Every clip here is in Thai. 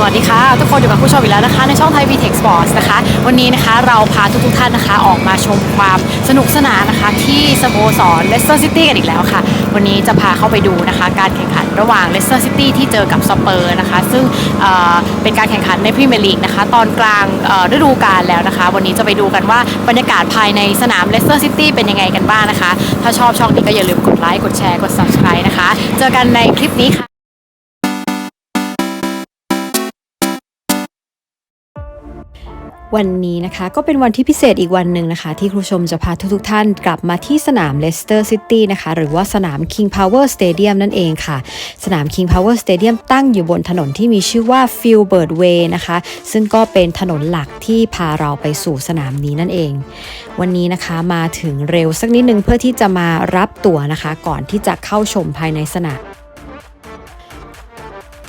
สวัสดีค่ะ ทุกคนอยู่กับผู้ชมอีกแล้วนะคะ ในช่องไทย VTech Sports นะคะ วันนี้นะคะเราพาทุกๆท่านนะคะ ออกมาชมความสนุกสนานนะคะ ที่สโมสร Leicester City กันอีกแล้วค่ะ วันนี้จะพาเข้าไปดูนะคะ การแข่งขันระหว่าง Leicester City ที่เจอกับสเปอร์นะคะ ซึ่งเเป็นการแข่งขันในพรีเมียร์ลีกนะคะ ตอนกลางฤดูกาลแล้วนะคะ วันนี้จะไปดูกันว่าบรรยากาศภายในสนาม Leicester City เป็นยังไงกันบ้างนะคะ ถ้าชอบช่องนี้ก็อย่าลืมกดไลค์กดแชร์กด subscribe นะคะ เจอกันในคลิปนี้ค่ะ วันนี้นะคะก็เป็นวันที่พิเศษอีกวันหนึ่งนะคะ ที่ครูชมจะพาทุกๆท่านกลับมาที่สนาม Leicester City นะคะ หรือว่าสนาม King Power Stadium นั่นเองค่ะ สนาม King Power Stadium ตั้งอยู่บนถนนที่มีชื่อว่า Filbert Way นะคะ ซึ่งก็เป็นถนนหลักที่พาเราไปสู่สนามนี้นั่นเอง วันนี้นะคะมาถึงเร็วสักนิดนึงเพื่อที่จะมารับตั๋วนะคะ ก่อนที่จะเข้าชมภายในสนาม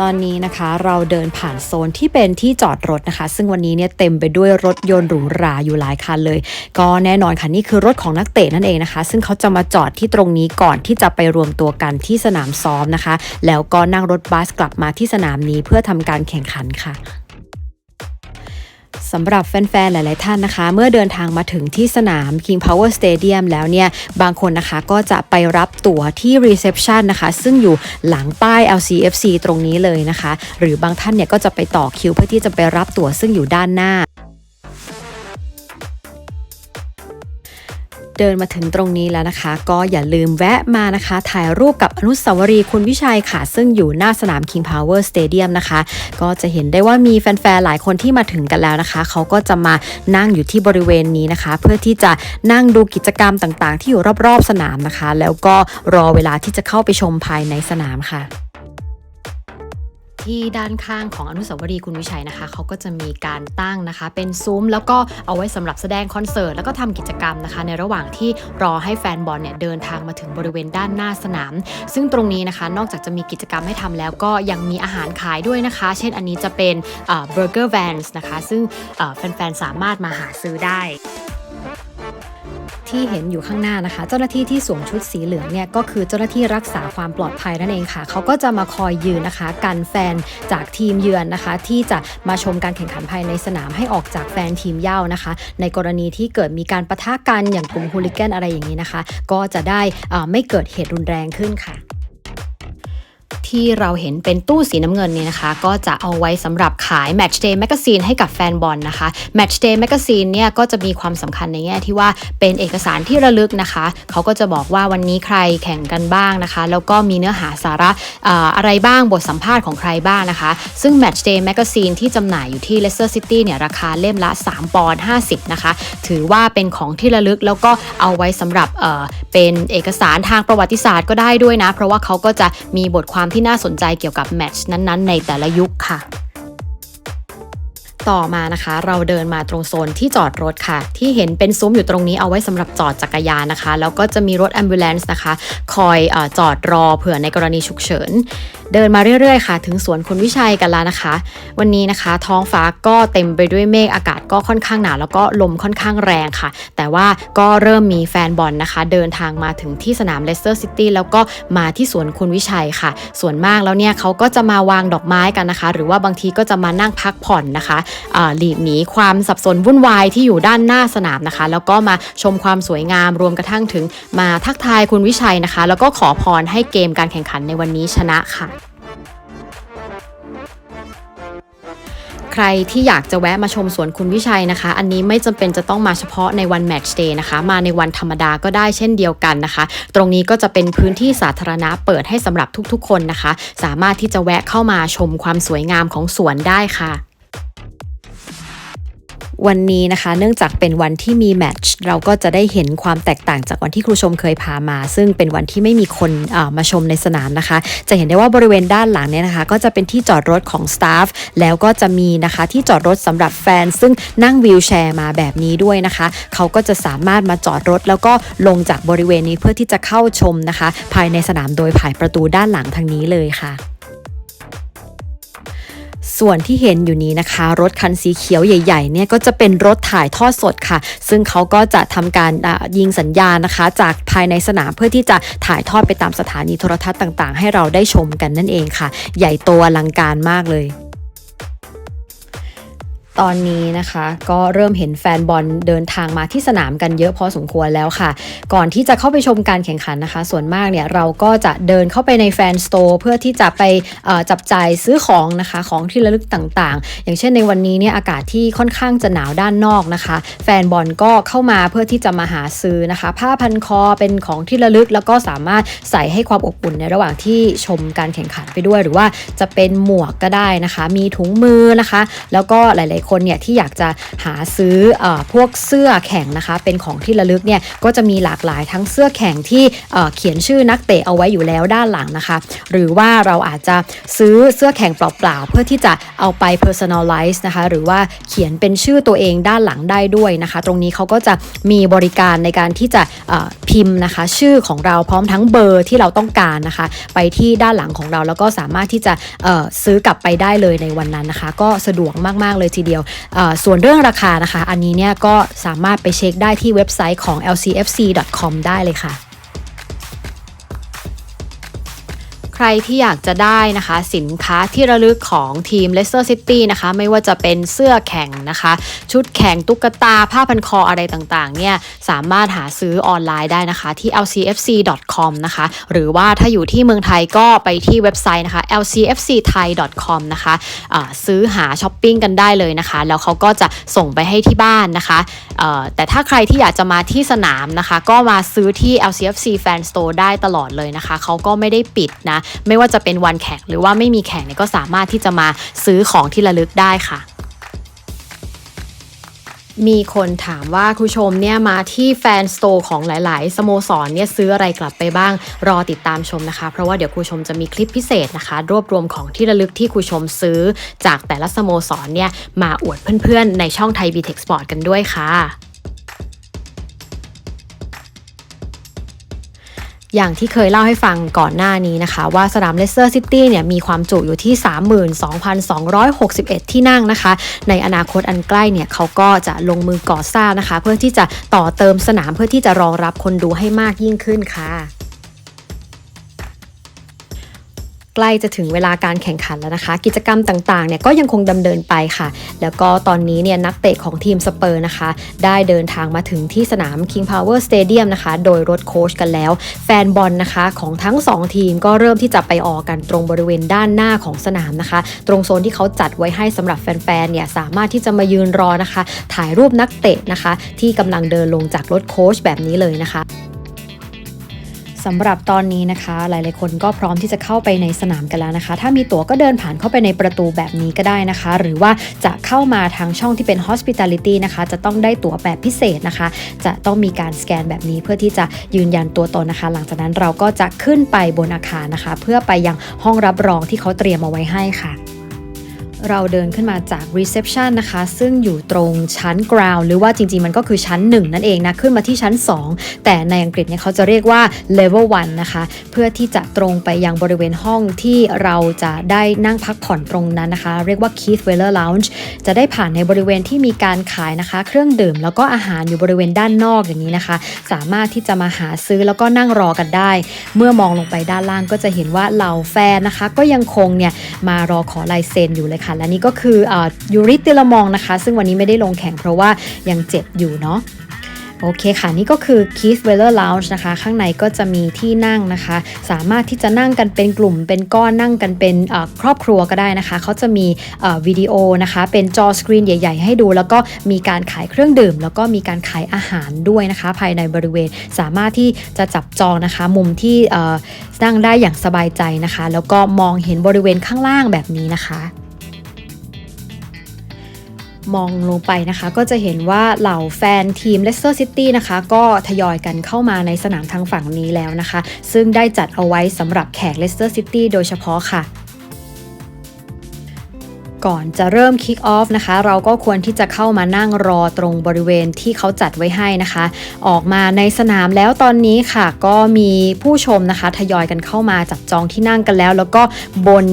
ตอนนี้นะคะเราเดินผ่านโซนที่เป็นที่จอดรถนะคะ ซึ่งวันนี้เนี่ยเต็มไปด้วยรถยนต์หรูหราอยู่หลายคันเลย ก็แน่นอนค่ะนี่คือรถของนักเตะนั่นเองนะคะ ซึ่งเขาจะมาจอดที่ตรงนี้ก่อนที่จะไปรวมตัวกันที่สนามซ้อมนะคะ แล้วก็นั่งรถบัสกลับมาที่สนามนี้เพื่อทำการแข่งขันค่ะ สำหรับแฟนๆ หลาย ๆ ท่านนะคะ เมื่อเดินทางมาถึงที่สนาม King Power Stadium แล้วเนี่ย บางคนนะคะก็จะไปรับตั๋วที่ reception นะคะ ซึ่งอยู่หลังป้าย LCFC ตรงนี้เลยนะคะ หรือบางท่านเนี่ยก็จะไปต่อคิวเพื่อที่จะไปรับตั๋วซึ่งอยู่ด้านหน้า เดินมาถึงตรงนี้แล้วนะคะ ก็อย่าลืมแวะมานะคะ ถ่ายรูปกับอนุสาวรีย์คุณวิชัยค่ะ ซึ่งอยู่หน้าสนาม King Power Stadium นะคะ ก็จะเห็นได้ว่ามีแฟนๆ หลายคนที่มาถึงกันแล้วนะคะ เขาก็จะมานั่งอยู่ที่บริเวณนี้นะคะ เพื่อที่จะนั่งดูกิจกรรมต่างๆ ที่อยู่รอบๆ สนามนะคะ แล้วก็รอเวลาที่จะเข้าไปชมภายในสนามค่ะ ที่ด้านข้างของอนุสาวรีย์คุณวิชัยนะคะเขาก็จะมีการตั้งนะคะ เป็นซุ้มแล้วก็เอาไว้สำหรับแสดงคอนเสิร์ตแล้วก็ทำกิจกรรมนะคะ ในระหว่างที่รอให้แฟนบอลเนี่ยเดินทางมาถึงบริเวณด้านหน้าสนาม ซึ่งตรงนี้นะคะ นอกจากจะมีกิจกรรมให้ทำแล้วก็ยังมีอาหารขายด้วยนะคะ เช่นอันนี้จะเป็นเบอร์เกอร์แวนส์นะคะ ซึ่งแฟนๆสามารถมาหาซื้อได้ ที่เห็นอยู่ข้างหน้านะคะ เจ้าหน้าที่ที่สวมชุดสีเหลืองเนี่ยก็คือเจ้าหน้าที่รักษาความปลอดภัยนั่นเองค่ะ เขาก็จะมาคอยยืนนะคะ กันแฟนจากทีมเยือนนะคะ ที่จะมาชมการแข่งขันภายในสนามให้ออกจากแฟนทีมเย่านะคะ ในกรณีที่เกิดมีการประทะกันอย่างกลุ่มฮูลิแกนอะไรอย่างนี้นะคะ ก็จะได้ไม่เกิดเหตุรุนแรงขึ้นค่ะ ที่เราเห็นเป็นตู้สีน้ำเงินเนี่ยนะคะ ก็จะเอาไว้สำหรับขาย Match Day Magazine ให้กับแฟนบอลนะคะ Match Day Magazine เนี่ยก็จะมีความสำคัญในแง่ที่ว่าเป็นเอกสารที่ระลึกนะคะ เขาก็จะบอกว่าวันนี้ใครแข่งกันบ้างนะคะ แล้วก็มีเนื้อหาสาระอะไรบ้างบทสัมภาษณ์ของใครบ้างนะคะ ซึ่ง Match Day Magazine ที่จำหน่ายอยู่ที่ Leicester City เนี่ยราคาเล่มละ 3 ปอนด์50 นะคะ ถือว่าเป็นของที่ระลึกแล้วก็เอาไว้สำหรับเเป็นเอกสารทางประวัติศาสตร์ก็ได้ด้วยนะ เพราะว่าเขาก็จะมีบทความที่น่าสนใจเกี่ยวกับแมตช์นั้นๆ ในแต่ละยุคค่ะ ต่อมานะคะ เราเดินมาตรงโซนที่จอดรถค่ะ ที่เห็นเป็นซุ้มอยู่ตรงนี้เอาไว้สำหรับจอดจักรยานนะคะ แล้วก็จะมีรถ ambulance นะคะ คอยอจอดรอเผื่อในกรณีฉุกเฉิน เดินมาเรื่อยๆค่ะ ถึงสวนคุณวิชัยกันแล้วนะคะ วันนี้นะคะ ท้องฟ้าก็เต็มไปด้วยเมฆอากาศก็ค่อนข้างหนาแล้วก็ลมค่อนข้างแรงค่ะ แต่ว่าก็เริ่มมีแฟนบอลนะคะ เดินทางมาถึงที่สนามเลสเตอร์ซิตี้แล้วก็มาที่สวนคุณวิชัยค่ะ ส่วนมากแล้วเนี่ยเขาก็จะมาวางดอกไม้กันนะคะ หรือว่าบางทีก็จะมานั่งพักผ่อนนะคะหลีกหนีความสับสนวุ่นวายที่อยู่ด้านหน้าสนามนะคะ แล้วก็มาชมความสวยงามรวมกระทั่งถึงมาทักทายคุณวิชัยนะคะ แล้วก็ขอพรให้เกมการแข่งขันในวันนี้ชนะค่ะใครที่อยากจะแวะมาชมสวนคุณวิชัยนะคะ อันนี้ไม่จำเป็นจะต้องมาเฉพาะในวันแมตช์เดย์นะคะ มาในวันธรรมดาก็ได้เช่นเดียวกันนะคะ ตรงนี้ก็จะเป็นพื้นที่สาธารณะเปิดให้สำหรับทุกๆ คนนะคะ สามารถที่จะแวะเข้ามาชมความสวยงามของสวนได้ค่ะ วันนี้นะคะ เนื่องจากเป็นวันที่มีแมตช์เราก็จะได้เห็นความแตกต่างจากวันที่ครูชมเคยพามา ซึ่งเป็นวันที่ไม่มีคนมาชมในสนามนะคะ จะเห็นได้ว่าบริเวณด้านหลังเนี่ยนะคะ ก็จะเป็นที่จอดรถของสตาฟแล้วก็จะมีนะคะที่จอดรถสำหรับแฟน ซึ่งนั่งวีลแชร์มาแบบนี้ด้วยนะคะ เขาก็จะสามารถมาจอดรถ แล้วก็ลงจากบริเวณนี้เพื่อที่จะเข้าชมนะคะ ภายในสนามโดยผ่านประตูด้านหลังทางนี้เลยค่ะ ส่วนที่เห็นอยู่นี้นะคะ รถคันสีเขียวใหญ่ๆเนี่ยก็จะเป็นรถถ่ายทอดสดค่ะ ซึ่งเขาก็จะทำการยิงสัญญาณนะคะ จากภายในสนามเพื่อที่จะถ่ายทอดไปตามสถานีโทรทัศน์ต่างๆ ให้เราได้ชมกันนั่นเองค่ะ ใหญ่โตอลังการมากเลย ตอนนี้นะคะก็เริ่มเห็นแฟนบอลเดินทางมาที่สนามกันเยอะพอสมควรแล้วค่ะ ก่อนที่จะเข้าไปชมการแข่งขันนะคะ ส่วนมากเนี่ยเราก็จะเดินเข้าไปในแฟนสโตร์เพื่อที่จะไปจับจ่ายซื้อของนะคะของที่ระลึกต่างๆ อย่างเช่นในวันนี้เนี่ยอากาศที่ค่อนข้างจะหนาวด้านนอกนะคะ แฟนบอลก็เข้ามาเพื่อที่จะมาหาซื้อนะคะ ผ้าพันคอเป็นของที่ระลึกแล้วก็สามารถใส่ให้ความอบอุ่นในระหว่างที่ชมการแข่งขันไปด้วย หรือว่าจะเป็นหมวกก็ได้นะคะ มีถุงมือนะคะ แล้วก็หลายๆคนเนี่ยที่อยากจะหาซื้ออพวกเสื้อแข่งนะคะ เป็นของที่ระลึกเนี่ยก็จะมีหลากหลายทั้งเสื้อแข่งที่เขียนชื่อนักเตะเอาไว้อยู่แล้วด้านหลังนะคะ หรือว่าเราอาจจะซื้อเสื้อแข่งเปล่าๆ เพื่อที่จะเอาไป personalize นะคะ หรือว่าเขียนเป็นชื่อตัวเองด้านหลังได้ด้วยนะคะ ตรงนี้เขาก็จะมีบริการในการที่จะพิมพ์นะคะ ชื่อของเราพร้อมทั้งเบอร์ที่เราต้องการนะคะ ไปที่ด้านหลังของเราแล้วก็สามารถที่จะซื้อกลับไปได้เลยในวันนั้นนะคะ ก็สะดวกมากๆเลยทีเดียวเอ่อส่วนเรื่องราคานะคะ อันนี้เนี่ยก็สามารถไปเช็คได้ที่เว็บไซต์ของ lcfc.com ได้เลยค่ะ ใครที่อยากจะได้นะคะ สินค้าที่ระลึกของทีม Leicester City นะคะ ไม่ว่าจะเป็นเสื้อแข่งนะคะ ชุดแข่งตุ๊กตาผ้าพันคออะไรต่างๆ เนี่ย สามารถหาซื้อออนไลน์ได้นะคะ ที่ lcfc.com นะคะ หรือว่าถ้าอยู่ที่เมืองไทยก็ไปที่เว็บไซต์นะคะ lcfcthai.com นะคะะซื้อหาช้อปปิ้งกันได้เลยนะคะ แล้วเขาก็จะส่งไปให้ที่บ้านนะคะแต่ถ้าใครที่อยากจะมาที่สนามนะคะ ก็มาซื้อที่ LCFC Fan Store ได้ตลอดเลยนะคะ เขาก็ไม่ได้ปิดนะไม่ว่าจะเป็นวันแข่งหรือว่าไม่มีแข่งเนี่ยก็สามารถที่จะมาซื้อของที่ระลึกได้ค่ะมีคนถามว่าคุณชมเนี่ยมาที่แฟนสโตร์ของหลาย ๆ สโมสรเนี่ยซื้ออะไรกลับไปบ้าง รอติดตามชมนะคะ เพราะว่าเดี๋ยวคุณชมจะมีคลิปพิเศษนะคะ รวบรวมของที่ระลึกที่คุณชมซื้อ จากแต่ละสโมสรเนี่ยมาอวดเพื่อน ๆ ในช่องไทย b t e c h Sport กันด้วยค่ะ อย่างที่เคยเล่าให้ฟังก่อนหน้านี้นะคะ ว่าสนามเลสเตอร์ซิตี้เนี่ยมีความจุอยู่ที่ 32,261 ที่นั่งนะคะ ในอนาคตอันใกล้เนี่ยเขาก็จะลงมือก่อสร้างนะคะ เพื่อที่จะต่อเติมสนามเพื่อที่จะรองรับคนดูให้มากยิ่งขึ้นค่ะ ใกล้จะถึงเวลาการแข่งขันแล้วนะคะ กิจกรรมต่างๆเนี่ยก็ยังคงดำเนินไปค่ะ แล้วก็ตอนนี้เนี่ยนักเตะของทีมสเปอร์นะคะ ได้เดินทางมาถึงที่สนาม King Power Stadium นะคะ โดยรถโค้ชกันแล้ว แฟนบอลนะคะของทั้ง 2 ทีมก็เริ่มที่จะไปออกกันตรงบริเวณด้านหน้าของสนามนะคะ ตรงโซนที่เขาจัดไว้ให้สำหรับแฟนๆเนี่ยสามารถที่จะมายืนรอนะคะ ถ่ายรูปนักเตะนะคะ ที่กำลังเดินลงจากรถโค้ชแบบนี้เลยนะคะ สำหรับตอนนี้นะคะ หลายๆ คนก็พร้อมที่จะเข้าไปในสนามกันแล้วนะคะ ถ้ามีตั๋วก็เดินผ่านเข้าไปในประตูแบบนี้ก็ได้นะคะ หรือว่าจะเข้ามาทางช่องที่เป็น hospitality นะคะ จะต้องได้ตั๋วแบบพิเศษนะคะ จะต้องมีการสแกนแบบนี้เพื่อที่จะยืนยันตัวตนนะคะ หลังจากนั้นเราก็จะขึ้นไปบนอาคารนะคะ เพื่อไปยังห้องรับรองที่เขาเตรียมเอาไว้ให้ค่ะ เราเดินขึ้นมาจาก reception นะคะ ซึ่งอยู่ตรงชั้น ground หรือว่าจริง ๆ มันก็คือชั้น 1 นั่นเองนะ ขึ้นมาที่ชั้น 2 แต่ในอังกฤษเนี่ยเขาจะเรียกว่า level 1 นะคะ เพื่อที่จะตรงไปยังบริเวณห้องที่เราจะได้นั่งพักผ่อนตรงนั้นนะคะ เรียกว่า Keith Weller Lounge จะได้ผ่านในบริเวณที่มีการขายนะคะ เครื่องดื่มแล้วก็อาหารอยู่บริเวณด้านนอกอย่างนี้นะคะ สามารถที่จะมาหาซื้อแล้วก็นั่งรอกันได้ เมื่อมองลงไปด้านล่างก็จะเห็นว่าเหล่าแฟนนะคะ ก็ยังคงเนี่ยมารอขอลายเซ็นอยู่เลยค่ะและนี่ก็คืออยูริติลมองนะคะ ซึ่งวันนี้ไม่ได้ลงแข่งเพราะว่ายังเจ็บอยู่เนาะโอเคค่ะ นี่ก็คือ Keith Weller Lounge นะคะ ข้างในก็จะมีที่นั่งนะคะ สามารถที่จะนั่งกันเป็นกลุ่ม เป็นก้อนนั่งกันเป็นครอบครัวก็ได้นะคะ เขาจะมีวิดีโอนะคะ เป็นจอสกรีนใหญ่ ๆ ให้ดู แล้วก็มีการขายเครื่องดื่ม แล้วก็มีการขายอาหารด้วยนะคะ ภายในบริเวณสามารถที่จะจับจองนะคะ มุมที่นั่งได้อย่างสบายใจนะคะ แล้วก็มองเห็นบริเวณข้างล่างแบบนี้นะคะ มองลงไปนะคะ ก็จะเห็นว่าเหล่าแฟนทีมเลสเตอร์ซิตี้นะคะ ก็ทยอยกันเข้ามาในสนามทางฝั่งนี้แล้วนะคะ ซึ่งได้จัดเอาไว้สำหรับแขกเลสเตอร์ซิตี้โดยเฉพาะค่ะ ก่อนจะเริ่ม Kick Off นะคะ เราก็ควรที่จะเข้ามานั่งรอตรงบริเวณที่เขาจัดไว้ให้นะคะ ออกมาในสนามแล้วตอนนี้ค่ะ ก็มีผู้ชมนะคะ ทยอยกันเข้ามาจับจองที่นั่งกันแล้ว แล้วก็บน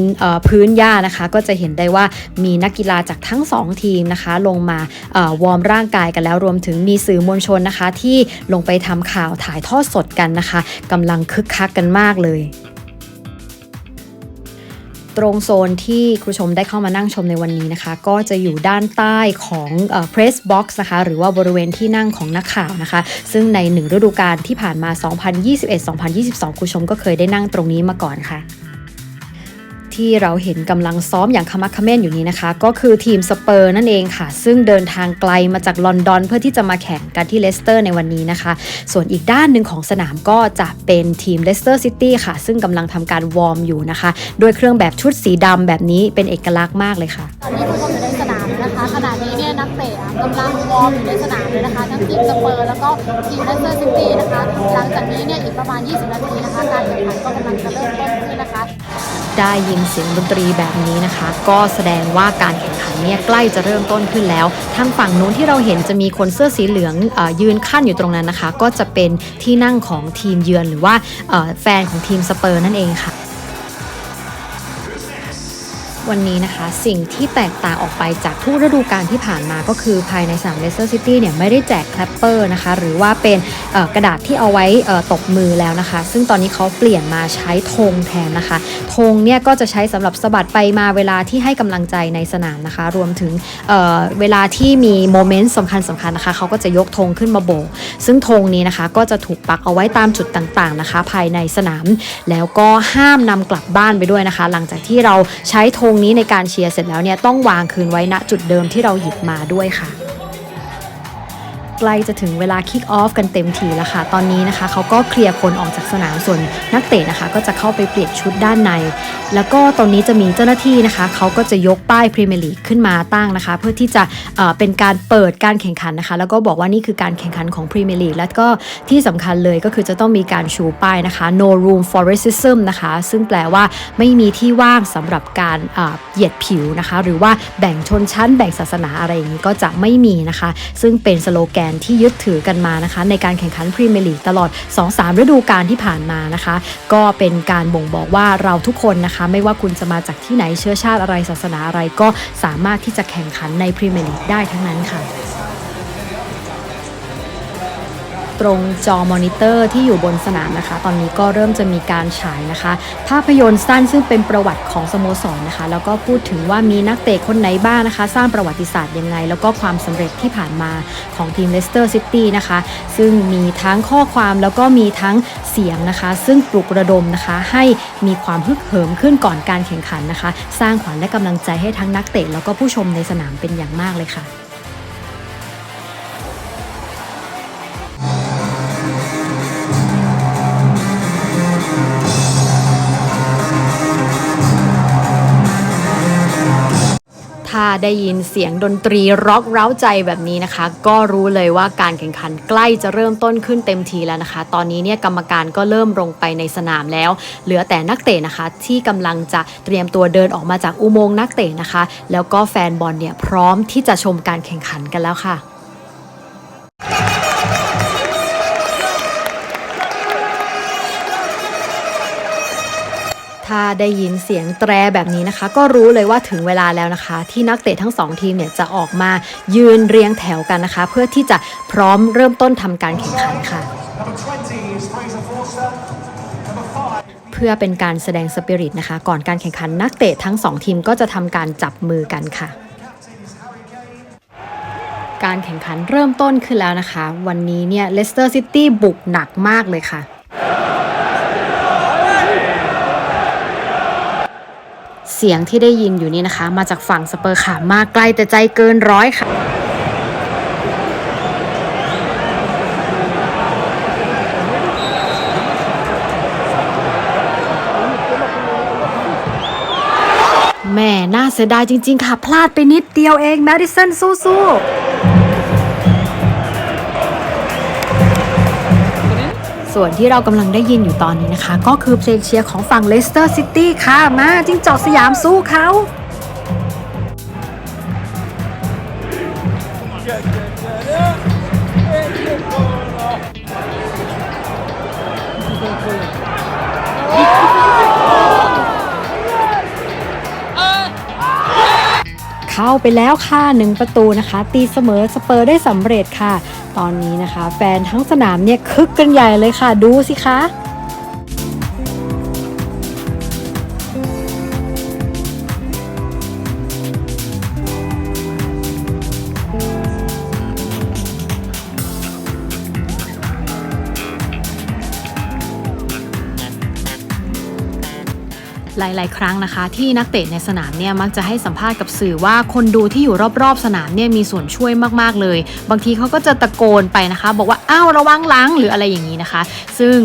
พื้นหญ้านะคะ ก็จะเห็นได้ว่ามีนักกีฬาจากทั้ง 2 ทีมนะคะ ลงมาวอร์มร่างกายกันแล้วรวมถึงมีสื่อมวลชนนะคะ ที่ลงไปทำข่าวถ่ายทอดสดกันนะคะกำลังคึกคักกันมากเลย ตรงโซนที่ครูชมได้เข้ามานั่งชมในวันนี้นะคะ ก็จะอยู่ด้านใต้ของเอ่อ press box นะคะ หรือว่าบริเวณที่นั่งของนักข่าวนะคะ ซึ่งในหนึ่งฤดูกาลที่ผ่านมา 2021-2022 ครูชมก็เคยได้นั่งตรงนี้มาก่อนค่ะ ที่เราเห็นกำลังซ้อมอย่างขมักเขม้นอยู่นี้นะคะ ก็คือทีมสเปอร์นั่นเองค่ะ ซึ่งเดินทางไกลมาจากลอนดอน เพื่อที่จะมาแข่งกันที่เลสเตอร์ในวันนี้นะคะ ส่วนอีกด้านหนึ่งของสนามก็จะเป็นทีมเลสเตอร์ซิตี้ค่ะ ซึ่งกำลังทำการวอร์มอยู่นะคะ โดยเครื่องแบบชุดสีดำแบบนี้เป็นเอกลักษณ์มากเลยค่ะตอนนี้ทุกคนอยู่ในสนามเลย นะคะขณะนี้เนี่ยนักเตะกำลังวอร์มอยู่ในสนามเลยนะคะทั้งทีมสเปอร์แล้วก็ทีมเลสเตอร์ซิตี้นะคะ หลังจากนี้เนี่ยอีกประมาณ 20 นาทีนะคะการแข่งขันก็กำลังจะเริ่มต้นขึ้นนะคะได้ยินเสียงดนตรีแบบนี้นะคะ ก็แสดงว่าการแข่งขันเนี่ยใกล้จะเริ่มต้นขึ้นแล้วทางฝั่งนู้นที่เราเห็นจะมีคนเสื้อสีเหลืองอยืนขั้นอยู่ตรงนั้นนะคะ ก็จะเป็นที่นั่งของทีมเยือนหรือว่าแฟนของทีมสเปอร์นั่นเองค่ะ วันนี้นะคะ สิ่งที่แตกต่างออกไปจากทุกฤดูกาลที่ผ่านมาก็คือภายในสนามเลสเตอร์ซิตี้เนี่ยไม่ได้แจกแคลปเปอร์นะคะ หรือว่าเป็นกระดาษที่เอาไว้ตบมือแล้วนะคะ ซึ่งตอนนี้เขาเปลี่ยนมาใช้ธงแทนนะคะธงเนี่ยก็จะใช้สำหรับสะบัดไปมาเวลาที่ให้กำลังใจในสนามนะคะ รวมถึงเเวลาที่มีโมเมนต์สำคัญสำคัญนะคะเขาก็จะยกธงขึ้นมาโบก ซึ่งธงนี้นะคะก็จะถูกปักเอาไว้ตามจุดต่างๆนะคะ ภายในสนาม แล้วก็ห้ามนำกลับบ้านไปด้วยนะคะ หลังจากที่เราใช้ธงนี้ในการเชียร์เสร็จแล้วเนี่ยต้องวางคืนไว้ณจุดเดิมที่เราหยิบมาด้วยค่ะ ใกล้จะถึงเวลาคิกออฟกันเต็มทีแล้วค่ะ ตอนนี้นะคะเขาก็เคลียร์คนออกจากสนามส่วนนักเตะนะคะก็จะเข้าไปเปลี่ยนชุดด้านใน แล้วก็ตอนนี้จะมีเจ้าหน้าที่นะคะเขาก็จะยกป้ายพรีเมียร์ลีกขึ้นมาตั้งนะคะ เพื่อที่จะเเป็นการเปิดการแข่งขันนะคะ แล้วก็บอกว่านี่คือการแข่งขันของพรีเมียร์ลีกแล้วก็ที่สำคัญเลยก็คือจะต้องมีการชูป้ายนะคะ no room for racism นะคะ ซึ่งแปลว่าไม่มีที่ว่างสำหรับการเอ่อเหยียดผิวนะคะ หรือว่าแบ่งชนชั้นแบ่งศาสนาอะไรอย่างนี้ก็จะไม่มีนะคะ ซึ่งเป็นสโลแกนที่ยึดถือกันมานะคะ ในการแข่งขันพรีเมียร์ลีกตลอด 2-3 ฤดูกาลที่ผ่านมานะคะ ก็เป็นการบ่งบอกว่าเราทุกคนนะคะ ไม่ว่าคุณจะมาจากที่ไหนเชื้อชาติอะไรศาสนาอะไรก็สามารถที่จะแข่งขันในพรีเมียร์ลีกได้ทั้งนั้นค่ะ ตรงจอมอนิเตอร์ที่อยู่บนสนามนะคะ ตอนนี้ก็เริ่มจะมีการฉายนะคะ ภาพยนตร์สั้นซึ่งเป็นประวัติของสโมสรนะคะ แล้วก็พูดถึงว่ามีนักเตะคนไหนบ้างนะคะ สร้างประวัติศาสตร์ยังไง แล้วก็ความสำเร็จที่ผ่านมาของทีมเลสเตอร์ซิตี้นะคะ ซึ่งมีทั้งข้อความแล้วก็มีทั้งเสียงนะคะ ซึ่งปลุกระดมนะคะ ให้มีความฮึกเหิมขึ้นก่อนการแข่งขันนะคะ สร้างขวัญและกำลังใจให้ทั้งนักเตะแล้วก็ผู้ชมในสนามเป็นอย่างมากเลยค่ะาได้ยินเสียงดนตรีร็อกเร้าใจแบบนี้นะคะ ก็รู้เลยว่าการแข่งขันใกล้จะเริ่มต้นขึ้นเต็มทีแล้วนะคะ ตอนนี้เนี่ยกรรมการก็เริ่มลงไปในสนามแล้ว เหลือแต่นักเตะนะคะ ที่กำลังจะเตรียมตัวเดินออกมาจากอุโมงค์นักเตะนะคะ แล้วก็แฟนบอลเนี่ยพร้อมที่จะชมการแข่งขันกันแล้วค่ะ ถ้าได้ยินเสียงแตรแบบนี้นะคะ ก็รู้เลยว่าถึงเวลาแล้วนะคะ ที่นักเตะทั้งสองทีมเนี่ยจะออกมายืนเรียงแถวกันนะคะ เพื่อที่จะพร้อมเริ่มต้นทำการแข่งขันค่ะเพื่อเป็นการแสดงสปิริตนะคะ ก่อนการแข่งขันนักเตะทั้งสองทีมก็จะทำการจับมือกันค่ะ การแข่งขันเริ่มต้นขึ้นแล้วนะคะ วันนี้เนี่ยเลสเตอร์ซิตี้บุกหนักมากเลยค่ะ เสียงที่ได้ยินอยู่นี่นะคะ มาจากฝั่งสเปอร์ค่ะ มาไกลแต่ใจเกินร้อยค่ะแม่น่าเสียดายจริง ๆ ค่ะ พลาดไปนิดเดียวเองแมดิสันสู้ๆ ส่วนที่เรากำลังได้ยินอยู่ตอนนี้นะคะ ก็คือเพลงเชียร์ของฝั่งเลสเตอร์ซิตี้ค่ะ มาจิงจอกสยามสู้เขา เข้าไปแล้วค่ะหนึ่งประตูนะคะ ตีเสมอสเปอร์ได้สำเร็จค่ะ ตอนนี้นะคะ แฟนทั้งสนามเนี่ยคึกกันใหญ่เลยค่ะ ดูสิคะ หลาย ๆ ครั้งนะคะ ที่นักเตะในสนามเนี่ยมักจะให้สัมภาษณ์กับสื่อว่าคนดูที่อยู่รอบ ๆ สนามเนี่ยมีส่วนช่วยมาก ๆ เลย บางทีเขาก็จะตะโกนไปนะคะ บอกว่าอ้าวระวังหลังหรืออะไรอย่างนี้นะคะ ซึ่ง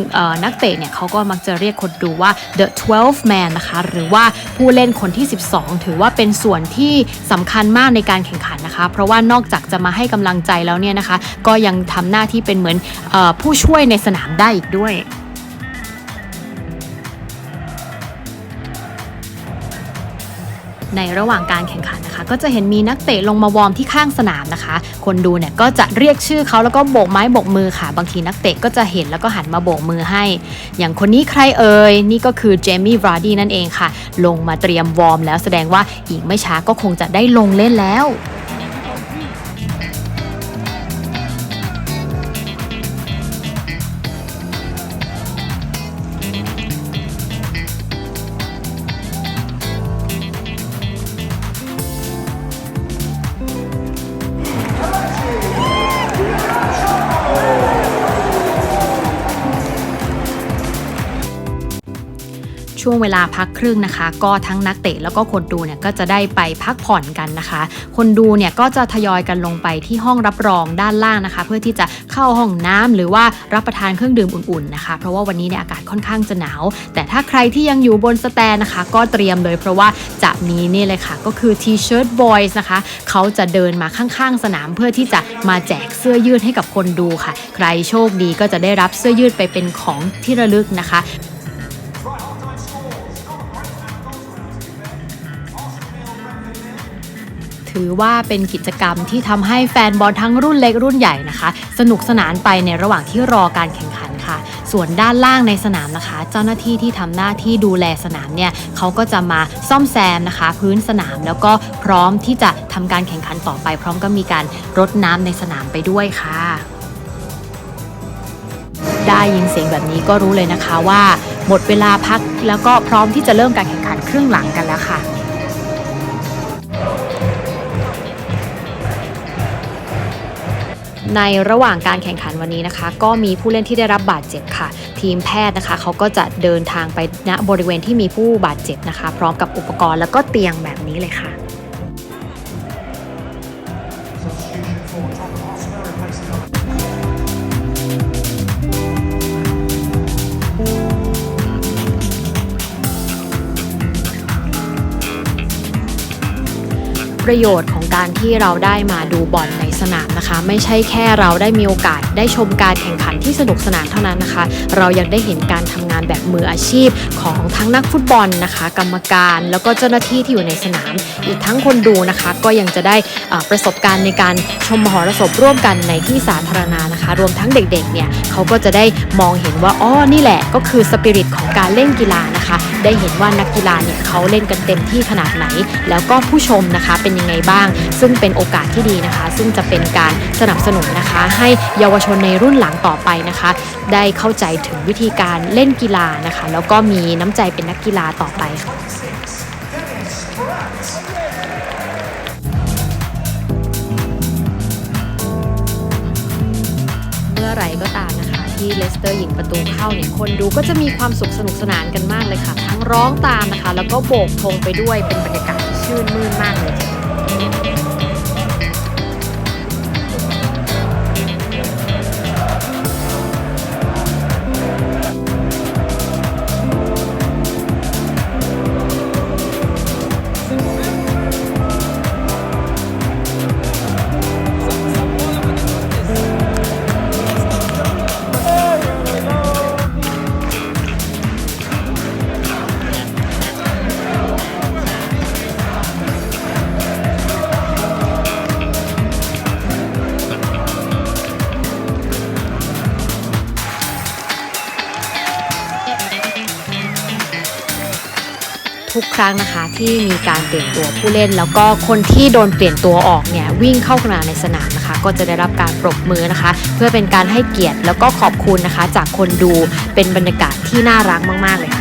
นักเตะเนี่ยเขาก็มักจะเรียกคนดูว่า the 12 man นะคะ หรือว่าผู้เล่นคนที่ 12 ถือว่าเป็นส่วนที่สำคัญมากในการแข่งขันนะคะ เพราะว่านอกจากจะมาให้กำลังใจแล้วเนี่ยนะคะ ก็ยังทำหน้าที่เป็นเหมือนอผู้ช่วยในสนามได้อีกด้วย ในระหว่างการแข่งขันนะคะ ก็จะเห็นมีนักเตะลงมาวอร์มที่ข้างสนามนะคะ คนดูเนี่ยก็จะเรียกชื่อเขาแล้วก็โบกไม้โบกมือค่ะ บางทีนักเตะก็จะเห็นแล้วก็หันมาโบกมือให้ อย่างคนนี้ใครเอ่ยนี่ก็คือเจมี่วราดี้นั่นเองค่ะ ลงมาเตรียมวอร์มแล้วแสดงว่าอีกไม่ช้าก็คงจะได้ลงเล่นแล้ว เวลาพักครึ่งนะคะ ก็ทั้งนักเตะแล้วก็คนดูเนี่ยก็จะได้ไปพักผ่อนกันนะคะ คนดูเนี่ยก็จะทยอยกันลงไปที่ห้องรับรองด้านล่างนะคะ เพื่อที่จะเข้าห้องน้ำหรือว่ารับประทานเครื่องดื่มอุ่นๆนะคะ เพราะว่าวันนี้เนี่ยอากาศค่อนข้างจะหนาว แต่ถ้าใครที่ยังอยู่บนสแตนนะคะ ก็เตรียมเลยเพราะว่าจะมีนี่เลยค่ะ ก็คือ T-shirt boys นะคะ เขาจะเดินมาข้างๆ สนามเพื่อที่จะมาแจกเสื้อยืดให้กับคนดูค่ะ ใครโชคดีก็จะได้รับเสื้อยืดไปเป็นของที่ระลึกนะคะ ถือว่าเป็นกิจกรรมที่ทำให้แฟนบอลทั้งรุ่นเล็กรุ่นใหญ่นะคะ สนุกสนานไปในระหว่างที่รอการแข่งขันค่ะ ส่วนด้านล่างในสนามนะคะ เจ้าหน้าที่ที่ทำหน้าที่ดูแลสนามเนี่ยเขาก็จะมาซ่อมแซมนะคะ พื้นสนามแล้วก็พร้อมที่จะทำการแข่งขันต่อไป พร้อมก็มีการรดน้ำในสนามไปด้วยค่ะได้ยินเสียงแบบนี้ก็รู้เลยนะคะว่า หมดเวลาพักแล้วก็พร้อมที่จะเริ่มการแข่งขันครึ่งหลังกันแล้วค่ะ ในระหว่างการแข่งขันวันนี้นะคะ ก็มีผู้เล่นที่ได้รับบาดเจ็บค่ะ ทีมแพทย์นะคะเขาก็จะเดินทางไปณบริเวณที่มีผู้บาดเจ็บนะคะ พร้อมกับอุปกรณ์แล้วก็เตียงแบบนี้เลยค่ะประโยชน์ของการที่เราได้มาดูบอลใน สนามนะคะ ไม่ใช่แค่เราได้มีโอกาสได้ชมการแข่งขันที่สนุกสนานเท่านั้นนะคะ เรายังได้เห็นการทำงานแบบมืออาชีพของทั้งนักฟุตบอลนะคะ กรรมการแล้วก็เจ้าหน้าที่ที่อยู่ในสนาม อีกทั้งคนดูนะคะ ก็ยังจะได้ประสบการณ์ในการชมมหรสพร่วมกันในที่สาธารณะนะคะ รวมทั้งเด็กๆเนี่ยเขาก็จะได้มองเห็นว่าอ๋อนี่แหละก็คือสปิริตของการเล่นกีฬานะคะ ได้เห็นว่านักกีฬาเนี่ยเขาเล่นกันเต็มที่ขนาดไหน แล้วก็ผู้ชมนะคะเป็นยังไงบ้าง ซึ่งเป็นโอกาสที่ดีนะคะ ซึ่งจะเป็นการสนับสนุนนะคะ ให้เยาวชนในรุ่นหลังต่อไปนะคะ ได้เข้าใจถึงวิธีการเล่นกีฬานะคะ แล้วก็มีน้ำใจเป็นนักกีฬาต่อไปค่ะเมื่อไรก็ตาม ที่เลสเตอร์ยิงประตูเข้าเนี่ยคนดูก็จะมีความสุขสนุกสนานกันมากเลยค่ะ ทั้งร้องตามนะคะ แล้วก็โบกธงไปด้วยเป็นบรรยากาศที่ชื่นมื่นมากเลย รั้งนะคะ ที่มีการเปลี่ยนตัวผู้เล่น แล้วก็คนที่โดนเปลี่ยนตัวออกเนี่ยวิ่งเข้ามาในสนามนะคะ ก็จะได้รับการปรบมือนะคะ เพื่อเป็นการให้เกียรติแล้วก็ขอบคุณนะคะ จากคนดูเป็นบรรยากาศที่น่ารักมาก ๆ เลยค่ะ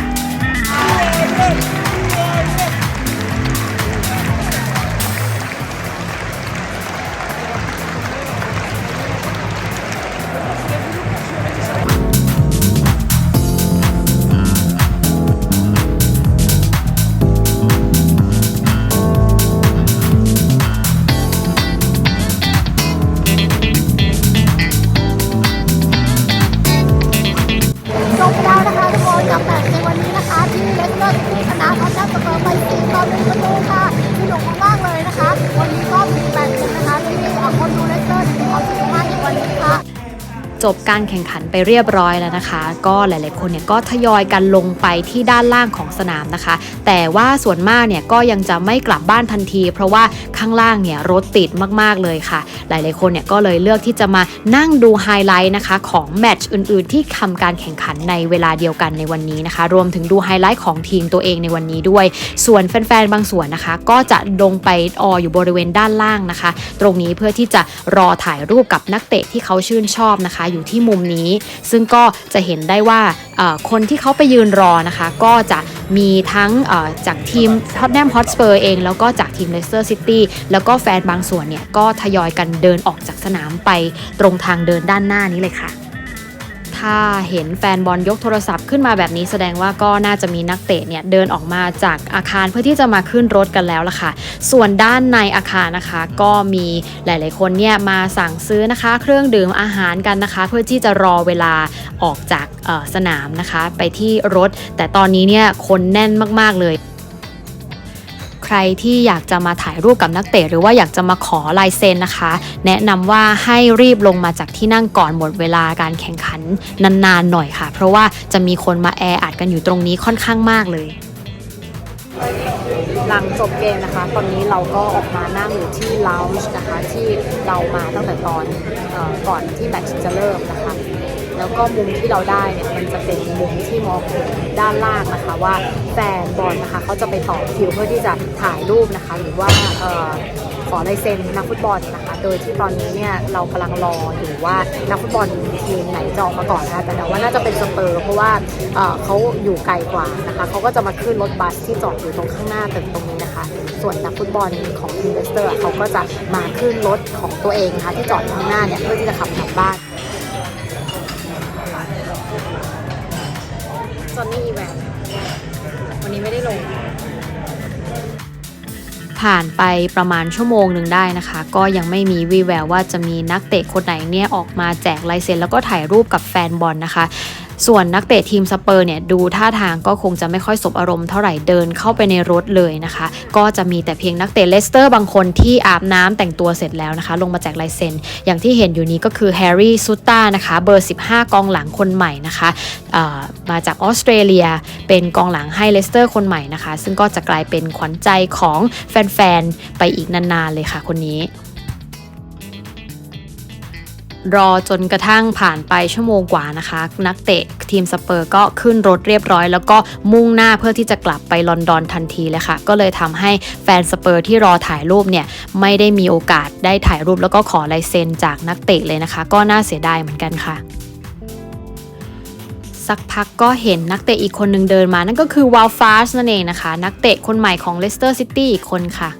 จบ การแข่งขันไปเรียบร้อยแล้วนะคะ ก็หลาย ๆ คนเนี่ยก็ทยอยกันลงไปที่ด้านล่างของสนามนะคะ แต่ว่าส่วนมากเนี่ยก็ยังจะไม่กลับบ้านทันที เพราะว่าข้างล่างเนี่ยรถติดมาก ๆ เลยค่ะ หลาย ๆ คนเนี่ยก็เลยเลือกที่จะมานั่งดูไฮไลท์นะคะของแมตช์อื่น ๆ ที่ทำการแข่งขันในเวลาเดียวกันในวันนี้นะคะ รวมถึงดูไฮไลท์ของทีมตัวเองในวันนี้ด้วย ส่วนแฟน ๆ บางส่วนนะคะ ก็จะลงไปอออยู่บริเวณด้านล่างนะคะ ตรงนี้เพื่อที่จะรอถ่ายรูปกับนักเตะที่เขาชื่นชอบนะคะ อยู่ที่มุมนี้ ซึ่งก็จะเห็นได้ว่าคนที่เขาไปยืนรอนะคะ ก็จะมีทั้งจากทีมท็อตแนมฮอตสเปอร์เอง แล้วก็จากทีมเลสเตอร์ซิตี้แล้วก็แฟนบางส่วนเนี่ย ก็ทยอยกันเดินออกจากสนามไปตรงทางเดินด้านหน้านี้เลยค่ะ ถ้าเห็นแฟนบอลยกโทรศัพท์ขึ้นมาแบบนี้แสดงว่าก็น่าจะมีนักเตะเนี่ยเดินออกมาจากอาคารเพื่อที่จะมาขึ้นรถกันแล้วล่ะค่ะ ส่วนด้านในอาคารนะคะ ก็มีหลาย ๆ คนเนี่ยมาสั่งซื้อนะคะ เครื่องดื่มอาหารกันนะคะ เพื่อที่จะรอเวลาออกจากสนามนะคะ ไปที่รถ แต่ตอนนี้เนี่ยคนแน่นมาก ๆ เลย รที่อยากจะมาถ่ายรูปกับนักเตะหรือว่าอยากจะมาขอลายเซ็นนะคะ แนะนำว่าให้รีบลงมาจากที่นั่งก่อนหมดเวลาการแข่งขันนานๆหน่อยค่ะ เพราะว่าจะมีคนมาแออัดกันอยู่ตรงนี้ค่อนข้างมากเลยหลังจบเกมนะคะ ตอนนี้เราก็ออกมานั่งอยู่ที่ลาวจ์นะคะ ที่เรามาตั้งแต่ตอนอก่อนที่แมตช์จะเริ่มนะคะ แล้วก็มุมที่เราได้เนี่ยมันจะเป็นมุมที่มองเห็นด้านล่างนะคะว่าแฟนบอลนะคะเขาจะไปต่อคิวเพื่อที่จะถ่ายรูปนะคะ หรือว่าออขอลายเซ็นนักฟุตบอลนะคะ โดยที่ตอนนี้เนี่ยเรากำลังรออยู่ว่านักฟุตบอลทีมไหนจออกมาก่อนนะคะแต่เดาว่าน่าจะเป็นสเปอร์เพราะว่าเเขาอยู่ไกลกว่านะคะเขาก็จะมาขึ้นรถบัสที่จอดอยู่ตรงข้างหน้าตึกตรงนี้นะคะ ส่วนนักฟุตบอลของทีมเลสเตอร์เขาก็จะมาขึ้นรถของตัวเองนะคะที่จอดอยู่ข้างหน้าเนี่ยเพื่อที่จะขับกลับบ้าน ผ่านไปประมาณชั่วโมงหนึ่งได้นะคะ ก็ยังไม่มีวี่แววว่าจะมีนักเตะคนไหนเนี่ยออกมาแจกลายเซ็นแล้วก็ถ่ายรูปกับแฟนบอลนะคะ ส่วนนักเตะทีมสเปอร์เนี่ยดูท่าทางก็คงจะไม่ค่อยสบอารมณ์เท่าไหร่เดินเข้าไปในรถเลยนะคะ ก็จะมีแต่เพียงนักเตะเลสเตอร์บางคนที่อาบน้ำแต่งตัวเสร็จแล้วนะคะ ลงมาแจกลายเซ็น อย่างที่เห็นอยู่นี้ก็คือแฮร์รี่ซูต้านะคะเบอร์ 15 กองหลังคนใหม่นะคะมาจากออสเตรเลียเป็นกองหลังให้เลสเตอร์คนใหม่นะคะ ซึ่งก็จะกลายเป็นขวัญใจของแฟนๆ ไปอีกนานๆเลยค่ะคนนี้ รอจนกระทั่งผ่านไปชั่วโมงกว่านะคะ นักเตะทีมสเปอร์ก็ขึ้นรถเรียบร้อย แล้วก็มุ่งหน้าเพื่อที่จะกลับไปลอนดอนทันทีเลยค่ะ ก็เลยทำให้แฟนสเปอร์ที่รอถ่ายรูปเนี่ยไม่ได้มีโอกาสได้ถ่ายรูปแล้วก็ขอลายเซ็นจากนักเตะเลยนะคะ ก็น่าเสียดายเหมือนกันค่ะสักพักก็เห็นนักเตะอีกคนหนึ่งเดินมา นั่นก็คือวาลฟาสนั่นเองนะคะ นักเตะคนใหม่ของเลสเตอร์ซิตี้อีกคนค่ะ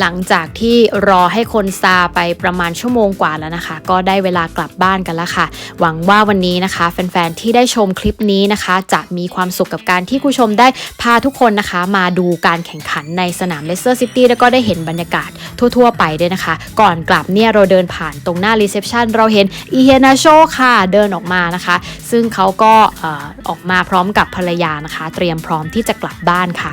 หลังจากที่รอให้คนซาไปประมาณชั่วโมงกว่าแล้วนะคะ ก็ได้เวลากลับบ้านกันแล้วค่ะ หวังว่าวันนี้นะคะ แฟนๆ ที่ได้ชมคลิปนี้นะคะ จะมีความสุขกับการที่ผู้ชมได้พาทุกคนนะคะ มาดูการแข่งขันในสนามเลสเตอร์ซิตี้แล้วก็ได้เห็นบรรยากาศทั่วๆ ไปด้วยนะคะ ก่อนกลับเนี่ยเราเดินผ่านตรงหน้ารีเซพชันเราเห็นอีเฮนาโชค่ะเดินออกมานะคะ ซึ่งเขาก็เอ่อออกมาพร้อมกับภรรยานะคะ เตรียมพร้อมที่จะกลับบ้านค่ะ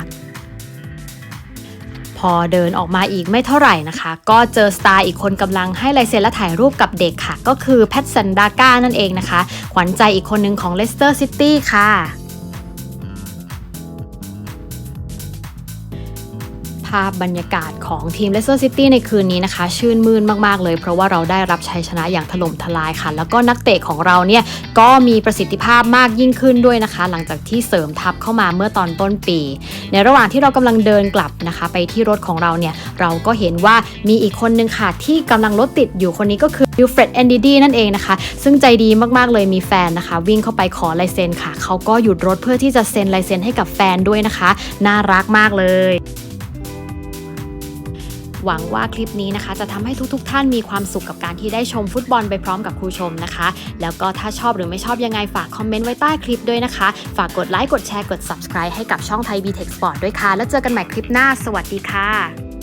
พอเดินออกมาอีกไม่เท่าไหร่นะคะ ก็เจอสตาร์อีกคนกำลังให้ลายเซ็นและถ่ายรูปกับเด็กค่ะ ก็คือแพทสันดาก้านั่นเองนะคะ ขวัญใจอีกคนหนึ่งของเลสเตอร์ซิตี้ค่ะ ภาพบรรยากาศของทีมเลสเตอร์ซิตี้ในคืนนี้นะคะ ชื่นมื่นมากๆเลย เพราะว่าเราได้รับชัยชนะอย่างถล่มทลายค่ะ แล้วก็นักเตะของเราเนี่ยก็มีประสิทธิภาพมากยิ่งขึ้นด้วยนะคะ หลังจากที่เสริมทัพเข้ามาเมื่อตอนต้นปี ในระหว่างที่เรากำลังเดินกลับนะคะ ไปที่รถของเราเนี่ยเราก็เห็นว่ามีอีกคนนึงค่ะที่กำลังรถติดอยู่คนนี้ก็คือวิลเฟรดแอนดีดีนั่นเองนะคะ ซึ่งใจดีมากๆเลยมีแฟนนะคะ วิ่งเข้าไปขอลายเซ็นค่ะ เขาก็หยุดรถเพื่อที่จะเซ็นลายเซ็นให้กับแฟนด้วยนะคะ น่ารักมากเลย หวังว่าคลิปนี้นะคะ จะทำให้ทุกๆทท่านมีความสุขกับการที่ได้ชมฟุตบอลไปพร้อมกับครูชมนะคะ แล้วก็ถ้าชอบหรือไม่ชอบยังไงฝากคอมเมนต์ไว้ใต้คลิปด้วยนะคะ ฝากกดไลค์กดแชร์กด subscribe ให้กับช่องไทย b t e c h Sport ด้วยค่ะ แล้วเจอกันใหม่คลิปหน้า สวัสดีค่ะ